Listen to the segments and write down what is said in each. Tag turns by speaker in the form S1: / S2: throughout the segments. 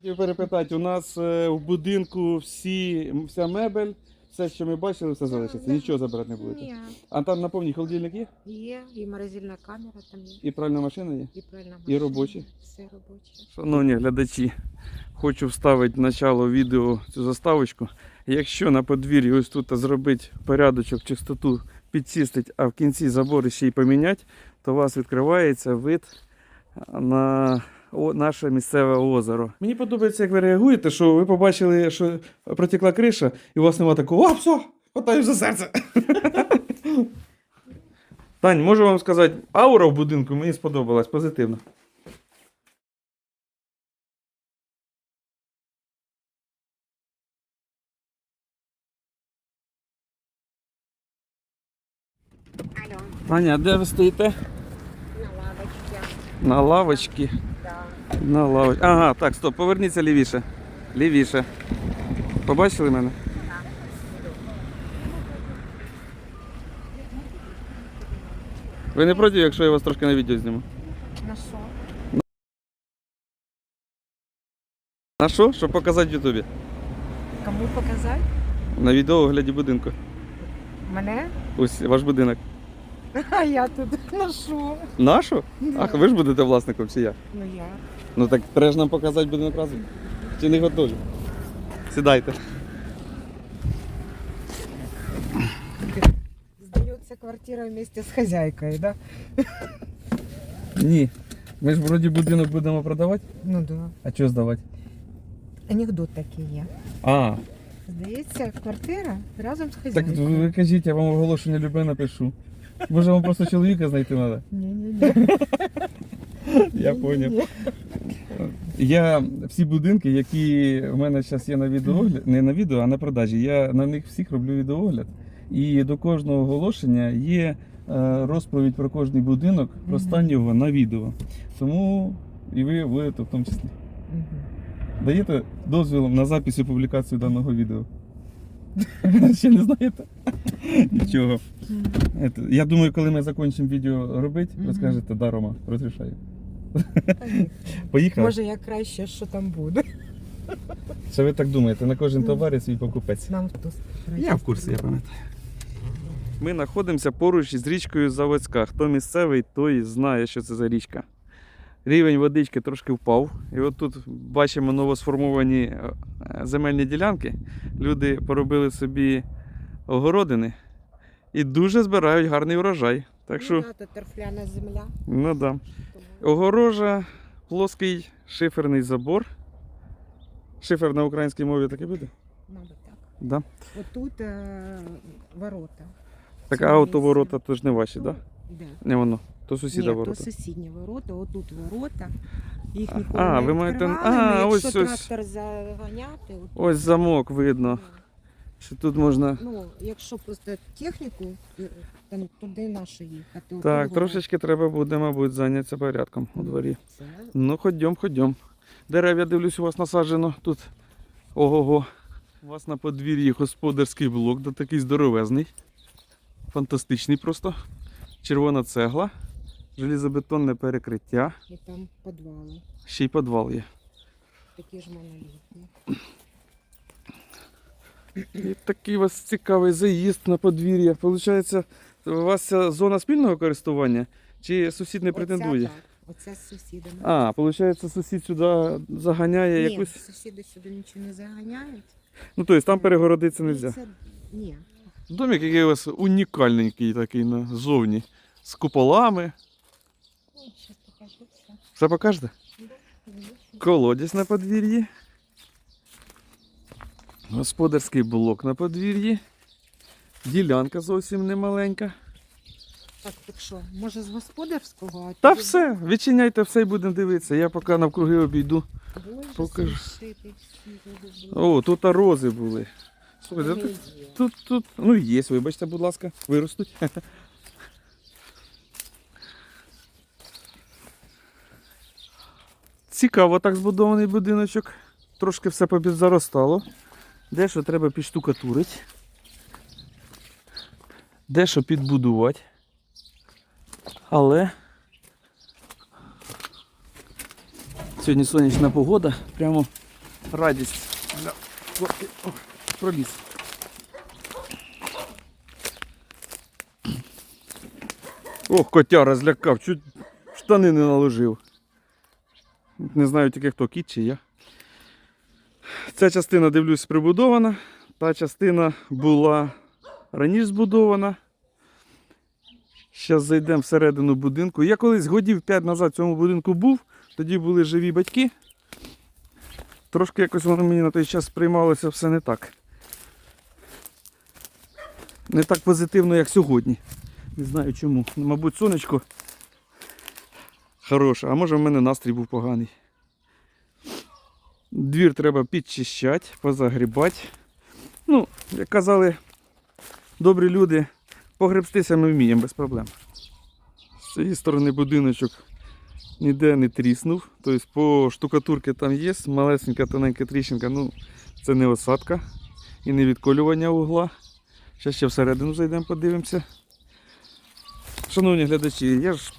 S1: Хотів перепитати, у нас е, в будинку всі, вся мебель, все, що ми бачили, все залишиться. Нічого забирати не будете.
S2: Ні,
S1: А там на повній холодильник є?
S2: є, і морозильна камера там є,
S1: І пральна машина є?
S2: і пральна
S1: І робочі?
S2: Все робоче.
S1: Шановні глядачі, хочу вставити начало відео цю заставочку. Якщо на подвір'ї ось тут зробити порядочок, чистоту підчистить, а в кінці забори ще й поміняти, то у вас відкривається вид на о- наше місцеве озеро. Мені подобається, як ви реагуєте, що ви побачили, що протекла криша, і у вас нема такого, а все, хватаю за серце. Тань, можу вам сказати, аура в будинку мені сподобалась позитивно.
S2: Алло,
S1: Аня, де ви стоїте?
S2: на лавочці.
S1: На лавочці. На лавочці. Ага, так, стоп, поверніться лівіше. Лівіше. Побачили мене? Ви не проти, якщо я вас трошки на відео зніму?
S2: На що?
S1: На що? Щоб показати в Ютубі.
S2: Кому показати?
S1: На відео огляді будинку.
S2: Мене?
S1: Ось ваш будинок.
S2: А я тут на що?
S1: Нашу? Ах, ви ж будете власником чи я?
S2: Ну я.
S1: Ну так треба ж нам показати будинок разом. Чи не готові? Сідайте.
S2: Сдается квартира вместе с хозяйкой, да?
S1: Ні. Ми ж вроді будинок будемо продавати.
S2: Ну да.
S1: А чого здавати?
S2: Анекдот такий є.
S1: А,
S2: Здається, квартира разом з
S1: Так
S2: хазяйкою.
S1: ви кажіть, я вам оголошення любе напишу. Може вам просто чоловіка знайти треба?
S2: Ні-ні-ні.
S1: Я поняв. Я всі будинки, які в мене зараз є на відеоогляд, не на відео, а на продажі, я на них всіх роблю відеоогляд. І до кожного оголошення є е, розповідь про кожний будинок, про стан його на відео. Тому і ви будете в тому числі. Даєте дозвіл на запис і публікацію даного відео. Ще не знаєте? Нічого. Я думаю, коли ми закінчимо відео робити, ви скажете, да, Рома, розрішаю.
S2: Поїхали.
S1: Поїхали?
S2: Може, я краще, що там буде.
S1: Що ви так думаєте, на кожен
S2: Ну.
S1: товар свій покупець.
S2: Нам тут.
S1: Я в курсі, я пам'ятаю. Ми знаходимося поруч із річкою Заводська. Хто місцевий, той знає, що це за річка. Рівень водички трошки впав. І от тут бачимо новосформовані е, земельні ділянки. Люди поробили собі огородини і дуже збирають гарний урожай. Так що,
S2: Ну, да, тут торфляна земля.
S1: ну да. Огорожа, плоский шиферний забор. Шифер на українській мові таке буде?
S2: Мабуть, так.
S1: Да.
S2: Отут е, ворота.
S1: Так, а
S2: місце.
S1: ворота теж не ваші, так? Да? Не воно. То сусіда
S2: Ні,
S1: ворота.
S2: то сусідні ворота, отут ворота. Їх
S1: А,
S2: ніколи
S1: а,
S2: не
S1: ви маєте-
S2: відкривали,
S1: а,
S2: ну,
S1: ось-
S2: якщо
S1: ось.
S2: трактор заганяти, от,
S1: Ось замок видно,
S2: ну,
S1: що тут можна.
S2: ну, якщо просто техніку, е, там туди наші їхати.
S1: Так, трошечки треба буде, мабуть, зайнятися порядком у дворі.
S2: Це
S1: Ну, ходьом, ходьом. Дерев, я дивлюсь, у вас насаджено тут. Ого-го. У вас на подвір'ї господарський блок, да такий здоровезний. Фантастичний просто. Червона цегла, желізобетонне перекриття,
S2: і там підвали,
S1: ще й підвал є.
S2: такі ж монолітні.
S1: І такий у вас цікавий заїзд на подвір'я. Получається, у вас ця зона спільного користування чи сусід не претендує?
S2: Оце з сусідами.
S1: А, виходить, сусід сюди заганяє
S2: Ні,
S1: якусь.
S2: сусіди сюди нічого не заганяють.
S1: Ну, тобто там перегородитися не можна.
S2: Це- Ні.
S1: Домик, який у вас унікальненький такий назовні. З куполами.
S2: Щас покажу все.
S1: Все покажете? Колодязь на подвір'ї. Господарський блок на подвір'ї. Ділянка зовсім немаленька.
S2: Так, так що, може з господарського? А
S1: Та
S2: тоді-
S1: все, відчиняйте все і будемо дивитися. Я поки навкруги обійду.
S2: Боже,
S1: покажу.
S2: сушити всі голуби.
S1: О, тут рози були. Слухайте, тут, тут, тут, ну є, вибачте, будь ласка, виростуть. Цікаво так збудований будиночок. Трошки все попідзаростало. Дещо треба підштукатурити. Дещо підбудувати. Але сьогодні сонячна погода, прямо радість для проліз. Ох, котяра злякав, чуть штани не наложив. Не знаю тільки хто, кіт чи я. Ця частина, дивлюсь, прибудована. Та частина була раніше збудована. Зараз зайдемо всередину будинку. Я колись годів 5 назад в цьому будинку був, тоді були живі батьки. Трошки якось воно мені на той час сприймалося все не так. Не так позитивно, як сьогодні. Не знаю чому. Мабуть, сонечко хороше, а може в мене настрій був поганий. Двір треба підчищати, позагрібати. Ну, як казали добрі люди, погребстися ми вміємо без проблем. З цієї сторони будиночок ніде не тріснув. Тобто по штукатурці там є, малесенька тоненька тріщинка, ну це не осадка і не відколювання угла. Зараз ще всередину зайдемо, подивимося. Шановні глядачі, я ж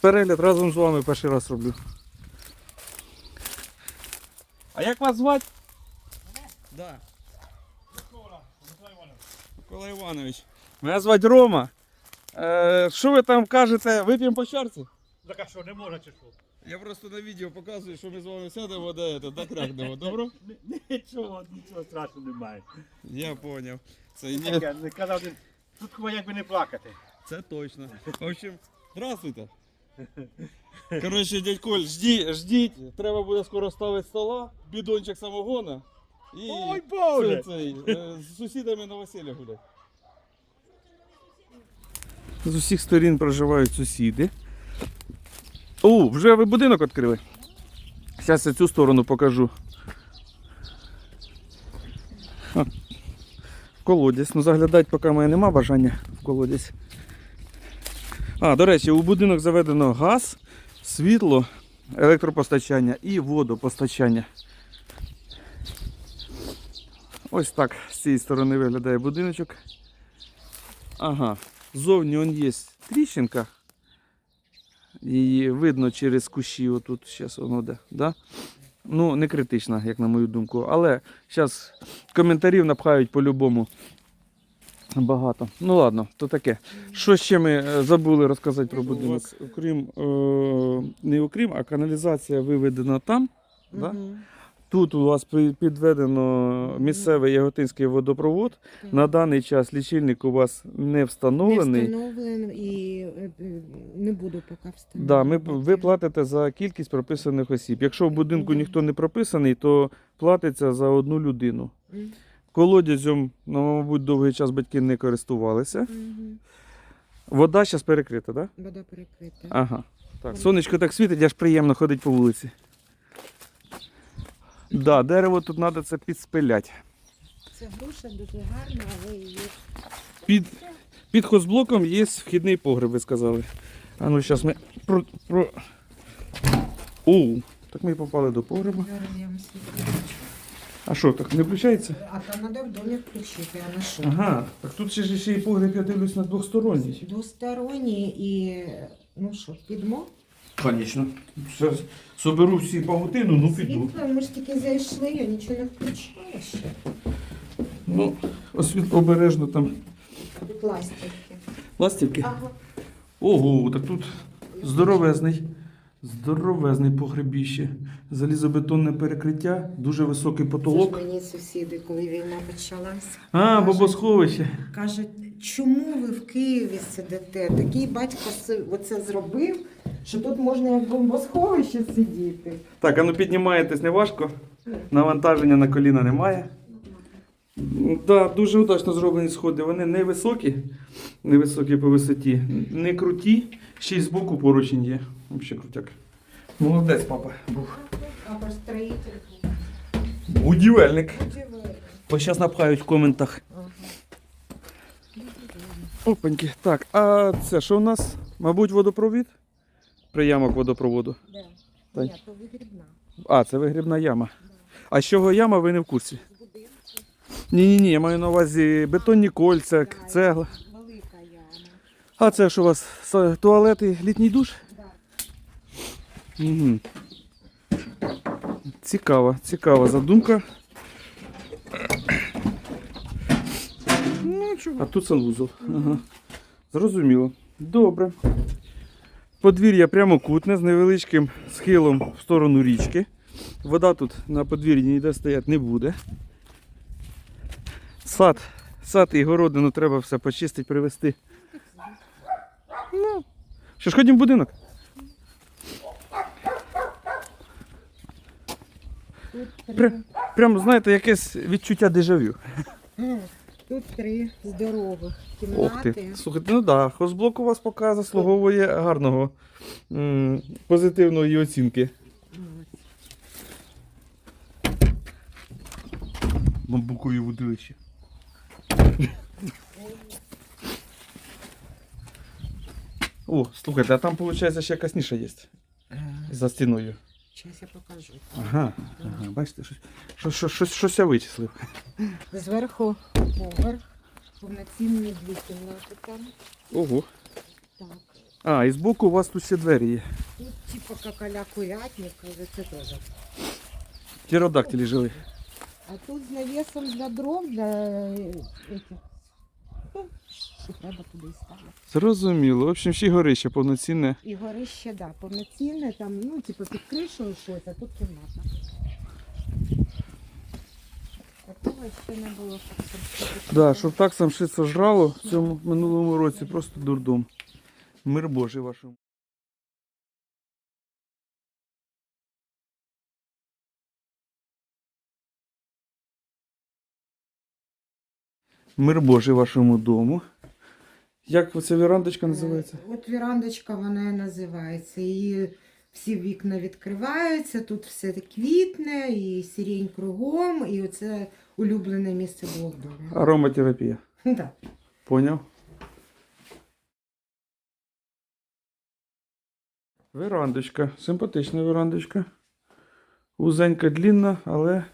S1: перегляд разом з вами перший раз роблю. А як вас звати? Да. Микола Іванович. Мене звати Рома. Е, що ви там кажете? Вип'ємо по чарці?
S3: Так а що, не можна чи що?
S1: Я просто на відео показую, що ми з вами сядемо, да, да, крякнемо, добро?
S3: Нічого, нічого страшного немає.
S1: Я поняв. Це,
S3: не казав, тут хіба якби не плакати.
S1: це точно. В общем, здравствуйте. Коротше, дядь Коль, ждіть, ждіть. Треба буде скоро ставити стола, бідончик самогона. І
S3: Ой, Боже!
S1: це, цей, е, з сусідами на весілля гулять. З усіх сторін проживають сусіди. О, вже ви будинок відкрили. Зараз я цю сторону покажу. А, Колодязь. Ну заглядати поки в мене нема бажання в колодязь. А, до речі, у будинок заведено газ, світло, електропостачання і водопостачання. Ось так з цієї сторони виглядає будиночок. Ага, ззовні он є тріщинка. Її видно через кущі, отут зараз воно де. Да? Ну, не критична, як на мою думку. Але зараз коментарів напхають по-любому багато. Ну ладно, то таке. Що ще ми е, забули розказати про будинок? Окрім, е, не окрім, а каналізація виведена там. Да? Тут у вас підведено місцевий яготинський водопровод.
S2: Так.
S1: На даний час лічильник у вас не
S2: Не
S1: встановлений.
S2: встановлений і е, е, не буду поки встановлювати.
S1: Да, ми, ви платите за кількість прописаних осіб. Якщо в будинку ніхто не прописаний, то платиться за одну людину. Колодязем, ну, мабуть, довгий час батьки не користувалися.
S2: Мгм.
S1: Вода зараз перекрита, так? Да?
S2: Вода перекрита.
S1: Ага. Так, сонечко так світить, аж приємно ходить по вулиці. Да, дерево тут треба це підспиляти.
S2: Це груша дуже гарна, але її
S1: Під, під хозблоком є вхідний погреб, ви сказали. А ну зараз ми про. про... Оу, так ми і попали до погреба.
S2: зараз я вам світло.
S1: А що, так не включається?
S2: А там треба в домі включити, а на що?
S1: Ага, так тут ще ж ще і погреб, я дивлюсь на двосторонній.
S2: Двосторонні і ну що, підмо?
S1: Звісно. Соберу всі павутину, ну піду.
S2: Світло, ми ж тільки зайшли, я нічого не включила ще.
S1: Ну, освіт обережно там.
S2: Пластики.
S1: Ластівки.
S2: Ага.
S1: Ого, так тут здоровезний. Здоровезний погребіще. Залізобетонне перекриття, дуже високий
S2: Це ж
S1: потолок.
S2: мені сусіди, коли війна почалась.
S1: А, бобосховище.
S2: Кажуть, чому ви в Києві сидите? Такий батько оце зробив, що тут можна як бомбосховище сидіти.
S1: Так, а ну піднімаєтесь не важко. Навантаження на коліна немає. Да, дуже удачно зроблені сходи. Вони не високі, не високі по висоті, не круті. Ще й збоку поручень є. Взагалі крутяк. Молодець, папа. Був.
S2: А про строїтель
S1: Будівельник.
S2: будівель.
S1: Ось зараз напхають в коментах.
S2: Ага.
S1: Опаньки. Так, а це що у нас? Мабуть, водопровід? Приямок водопроводу.
S2: Да.
S1: Та й-
S2: Ні, то вигрібна.
S1: А, це вигрібна яма. А з чого яма, ви не в курсі? Ні, ні, ні, я маю на увазі бетонні кольця,
S2: Да,
S1: цегла.
S2: Велика яма.
S1: А це що у вас? Туалет і літній душ? Угу. Цікава, цікава задумка. Ну, чого? А тут санвузол. Ага. Зрозуміло. Добре. Подвір'я прямокутне з невеличким схилом в сторону річки. Вода тут на подвір'ї ніде стояти не буде. Сад, сад і городину треба все почистити, привезти. Ну, що ж ходім в будинок? При- Прямо, знаєте, якесь відчуття дежавю.
S2: Тут три здорових
S1: Ох ти. Слухайте, ну так, хозблок у вас поки заслуговує гарного м, позитивної оцінки. Бамбукові вудилище. О, слухайте, а там, виходить, ще якась ніша є за стіною.
S2: Зараз я покажу.
S1: Ага, ага бачите, щось, щось, щось, щось, щось я вичислив.
S2: Зверху поверх, повноцінні дві кімнати там.
S1: Ого.
S2: Так.
S1: А, і збоку у вас тут ще двері є.
S2: Тут типу какаля курятник, але це теж.
S1: Птеродактилі жили.
S2: А тут з навісом для дров, для е, этих. Що треба туди і ставити.
S1: Зрозуміло. В общем, ще й горище повноцінне.
S2: І горище, да, повноцінне, там, ну, типу, під кришею щось, а тут кімната. Такого ще не було. щоб там
S1: Да, щоб так самшиця жрало в цьому минулому році, просто дурдом. Мир Божий вашому. Мир Божий вашому дому. Як ця вірандочка називається?
S2: Е, От вірандочка вона і називається. Її всі вікна відкриваються, тут все квітне, і сирень кругом, і оце улюблене місце було.
S1: Ароматерапія.
S2: Да.
S1: Поняв. Верандочка. Симпатична верандочка. Узенька, длінна, але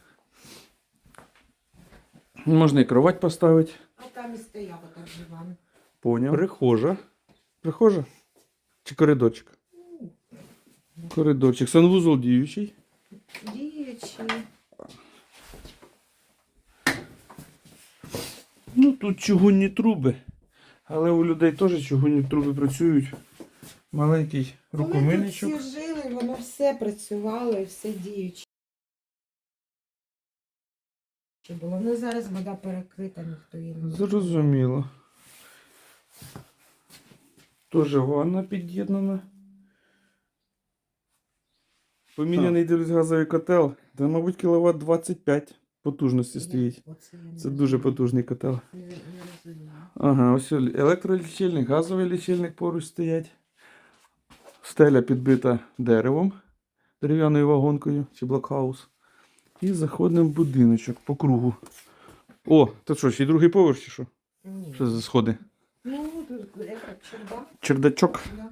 S1: можна і кровать поставити.
S2: А там і стояв отак диван.
S1: Поняв. Прихожа. Прихожа? Чи коридорчик? Коридорчик. Санвузол діючий.
S2: Діючий.
S1: Ну тут чугунні труби. Але у людей теж чугунні труби працюють. Маленький
S2: Коли тут всі жили, воно все працювало і все діюче. Було. Ну зараз вода перекрита, ніхто її не
S1: Зрозуміло. Тоже ванна під'єднана. Поміняний дивлюсь газовий котел. Та, мабуть, кіловат 25 потужності стоїть. Це дуже потужний котел. Ага, ось електролічильник, газовий лічильник поруч стоять. Стеля підбита деревом, дерев'яною вагонкою чи блокхаус. І заходимо в будиночок по кругу. О, то що, ще й другий поверх чи що? Що за сходи?
S2: Ну, тут як чердак.
S1: Чердачок,
S2: Да.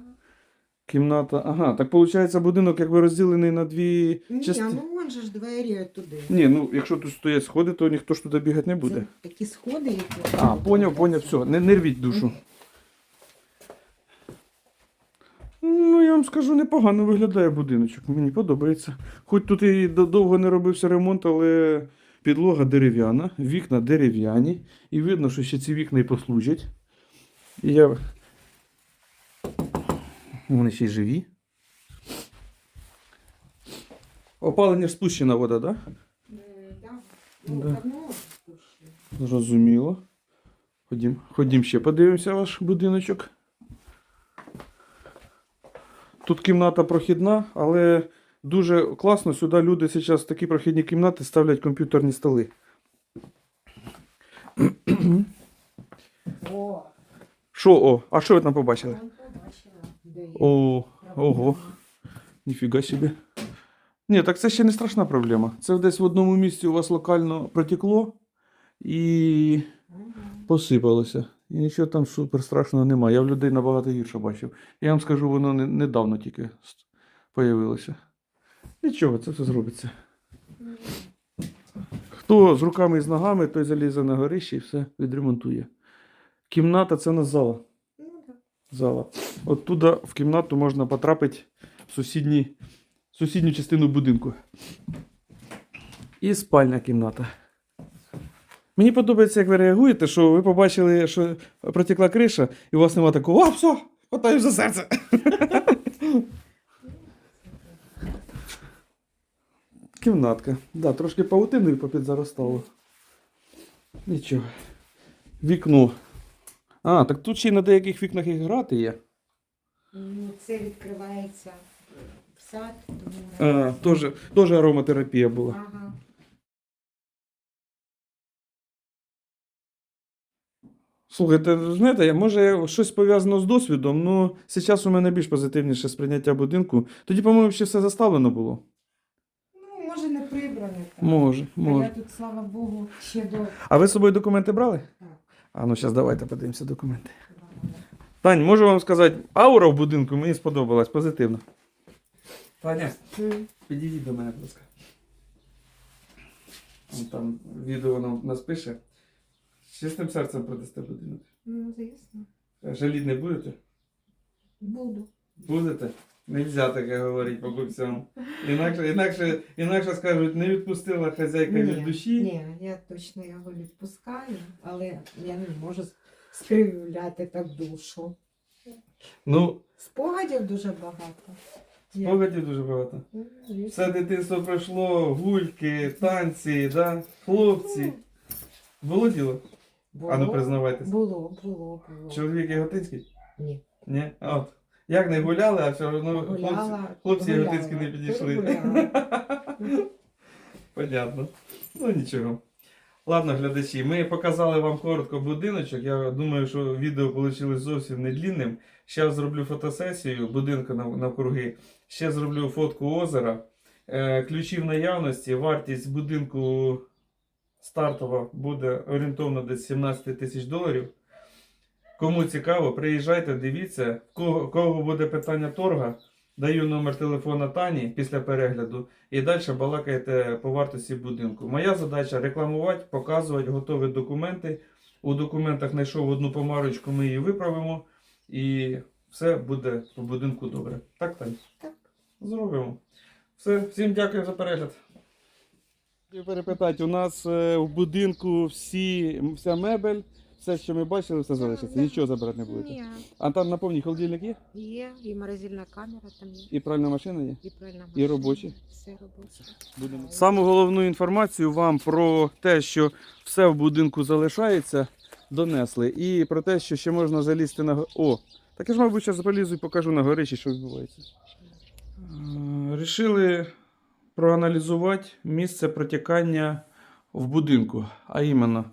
S1: кімната. Ага, так виходить, будинок якби розділений на дві
S2: Ні,
S1: частини.
S2: ну вон же ж двері туди.
S1: Ні, ну якщо тут стоять сходи, то ніхто ж туди бігати не буде.
S2: Це такі сходи, які.
S1: А, поняв, поняв, все, не, не рвіть душу. Ну, я вам скажу, непогано виглядає будиночок. Мені подобається. Хоч тут і до- довго не робився ремонт, але підлога дерев'яна, вікна дерев'яні. І видно, що ще ці вікна і послужать. І я... Вони ще й живі. Опалення ж спущена вода, так? Да?
S2: Да. Ну, спущено.
S1: Зрозуміло. Ходім, ходім ще подивимося ваш будиночок. Тут кімната прохідна, але дуже класно. Сюди люди зараз в такі прохідні кімнати ставлять комп'ютерні столи.
S2: О,
S1: Що, о, а що ви там побачили? О, ого. Ніфіга собі. Ні, так це ще не страшна проблема. Це десь в одному місці у вас локально протекло і посипалося. І нічого там супер страшного немає. Я в людей набагато гірше бачив. Я вам скажу, воно недавно тільки появилося. Нічого, це все зробиться. Хто з руками і з ногами, той залізе на горище і все відремонтує. Кімната це на зала.
S2: Ну,
S1: зала. От туди в кімнату можна потрапити в сусідні, сусідню частину будинку. І спальня кімната. Мені подобається, як ви реагуєте, що ви побачили, що протекла криша, і у вас нема такого, а, все, хватаю за серце. Кімнатка. Да, трошки паутиною попідзаростало. Нічого. Вікно. А, так тут ще й на деяких вікнах і грати є.
S2: Ну, це відкривається в сад, тому
S1: А, теж, теж ароматерапія була.
S2: ага.
S1: Слухайте, знаєте, може щось пов'язано з досвідом, ну зараз у мене більш позитивніше сприйняття будинку. Тоді, по-моєму, ще все заставлено було.
S2: Ну, може, не прибране так.
S1: Може,
S2: А
S1: може.
S2: я тут, слава Богу, ще до
S1: А ви з собою документи брали?
S2: Так.
S1: А ну зараз давайте подивимося документи. Тань, можу вам сказати, аура в будинку мені сподобалась позитивно. Таня, підійдіть до мене, будь ласка. Вон Там відео нам нас пише. З чистим серцем продасте будинок.
S2: Ну, звісно.
S1: Жаліть не будете?
S2: Буду.
S1: Будете? Нельзя таке говорити по бабцям. Інакше, інакше, інакше скажуть, не відпустила хазяйка від душі.
S2: ні, я точно його відпускаю, але я не можу скривляти так душу.
S1: Ну,
S2: Спогадів дуже багато.
S1: Спогадів дуже багато.
S2: Ну.
S1: Все дитинство пройшло, гульки, танці, да? хлопці. Було діло?
S2: Було,
S1: А ну признавайтесь.
S2: Було, було, було.
S1: Чоловік Яготинський?
S2: Ні.
S1: Ні? От. Як не гуляли, а все одно хлопці, хлопці
S2: гуляла,
S1: не підійшли. Понятно. Ну нічого. Ладно, глядачі, ми показали вам коротко будиночок. Я думаю, що відео вийшло зовсім не длінним. Ще зроблю фотосесію будинку навкруги. Ще зроблю фотку озера. Е, ключі в наявності. Вартість будинку стартова буде орієнтовно десь 17 тисяч доларів. Кому цікаво, приїжджайте, дивіться. Кого, кого буде питання торга, даю номер телефона Тані після перегляду і далі балакайте по вартості будинку. Моя задача рекламувати, показувати готові документи. У документах знайшов одну помарочку, ми її виправимо, і все буде по будинку добре. Так, Тань?
S2: Так.
S1: Зробимо. Все, всім дякую за перегляд. Перепитати, у нас е, в будинку всі, вся мебель, все, що ми бачили, все залишиться. Нічого забирати не будете.
S2: Ні,
S1: А там наповні холодильник є?
S2: є, і морозильна камера там є,
S1: І пральна машина є?
S2: і пральна
S1: І
S2: машина,
S1: робочі?
S2: Все робоче.
S1: Будемо. Саму головну інформацію вам про те, що все в будинку залишається, донесли. І про те, що ще можна залізти на го- О! Так я ж, мабуть, зараз полізу і покажу на горищі, що відбувається. Е, Рішили проаналізувати місце протікання в будинку. А іменно,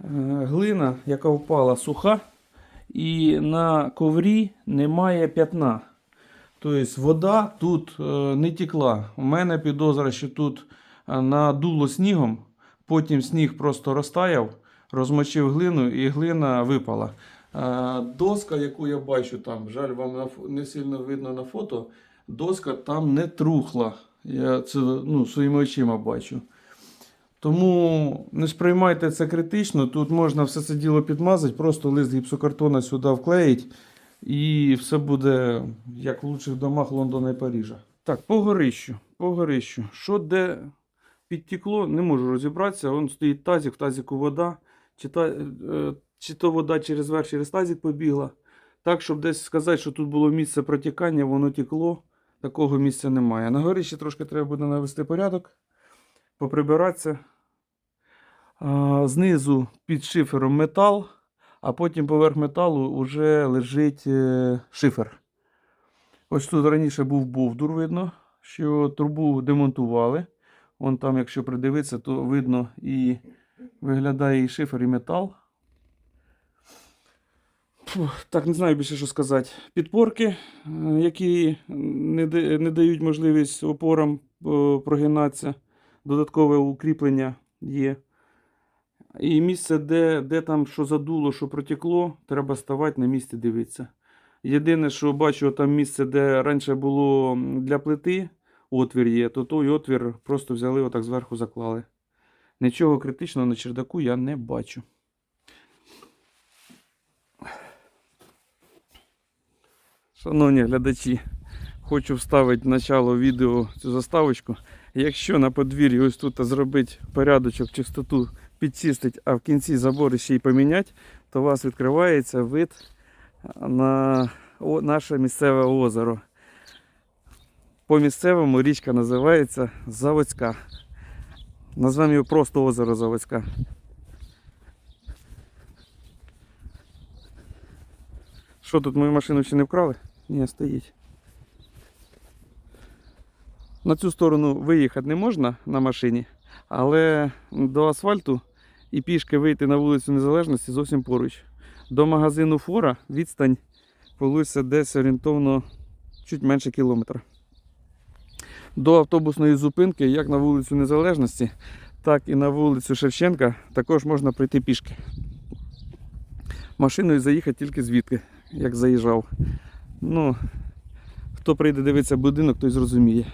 S1: глина, яка впала суха, і на коврі немає п'ятна. Тобто вода тут е, не текла. У мене підозра, що тут е, надуло снігом, потім сніг просто розтаяв, розмочив глину і глина випала. Е, доска, яку я бачу там, жаль, вам не сильно видно на фото, доска там не трухла. Я це ну, своїми очима бачу. Тому не сприймайте це критично. Тут можна все це діло підмазати, просто лист гіпсокартона сюди вклеїть. І все буде як в лучших домах Лондона і Парижа. Так, по горищу. По горищу. Що де підтекло, не можу розібратися. Вон стоїть тазик, в тазику вода. Чи, та, е, чи то вода через верх, через тазик побігла. Так, щоб десь сказати, що тут було місце протікання, воно текло. Такого місця немає. На горищі трошки треба буде навести порядок, поприбиратися. Знизу під шифером метал а потім поверх металу вже лежить е, шифер. Ось тут раніше був бовдур, видно, що трубу демонтували. Вон там, якщо придивитися, то видно і виглядає і шифер, і метал. Так, не знаю більше, що сказати. Підпорки, е, які не, дають можливість опорам е, прогинатися. Додаткове укріплення є. І місце, де, де там що задуло, що протекло, треба ставати на місці дивитися. Єдине, що бачу, там місце, де раніше було для плити, отвір є, то той отвір просто взяли отак зверху заклали. Нічого критичного на чердаку я не бачу. Шановні глядачі, хочу вставити в начало відео цю заставочку. Якщо на подвір'ї ось тут зробити порядочок, чистоту, підчистить, а в кінці забори ще й поміняти, то у вас відкривається вид на наше місцеве озеро. По місцевому річка називається Заводська. Назвемо його просто озеро Заводська. Що тут мою машину ще не вкрали? Ні, стоїть. На цю сторону виїхати не можна на машині, але до асфальту і пішки вийти на вулицю Незалежності зовсім поруч. До магазину Фора відстань вулиця десь орієнтовно чуть менше кілометра. До автобусної зупинки, як на вулицю Незалежності, так і на вулицю Шевченка, також можна пройти пішки. Машиною заїхати тільки звідки, як заїжджав. Ну, хто прийде дивитися будинок, той зрозуміє.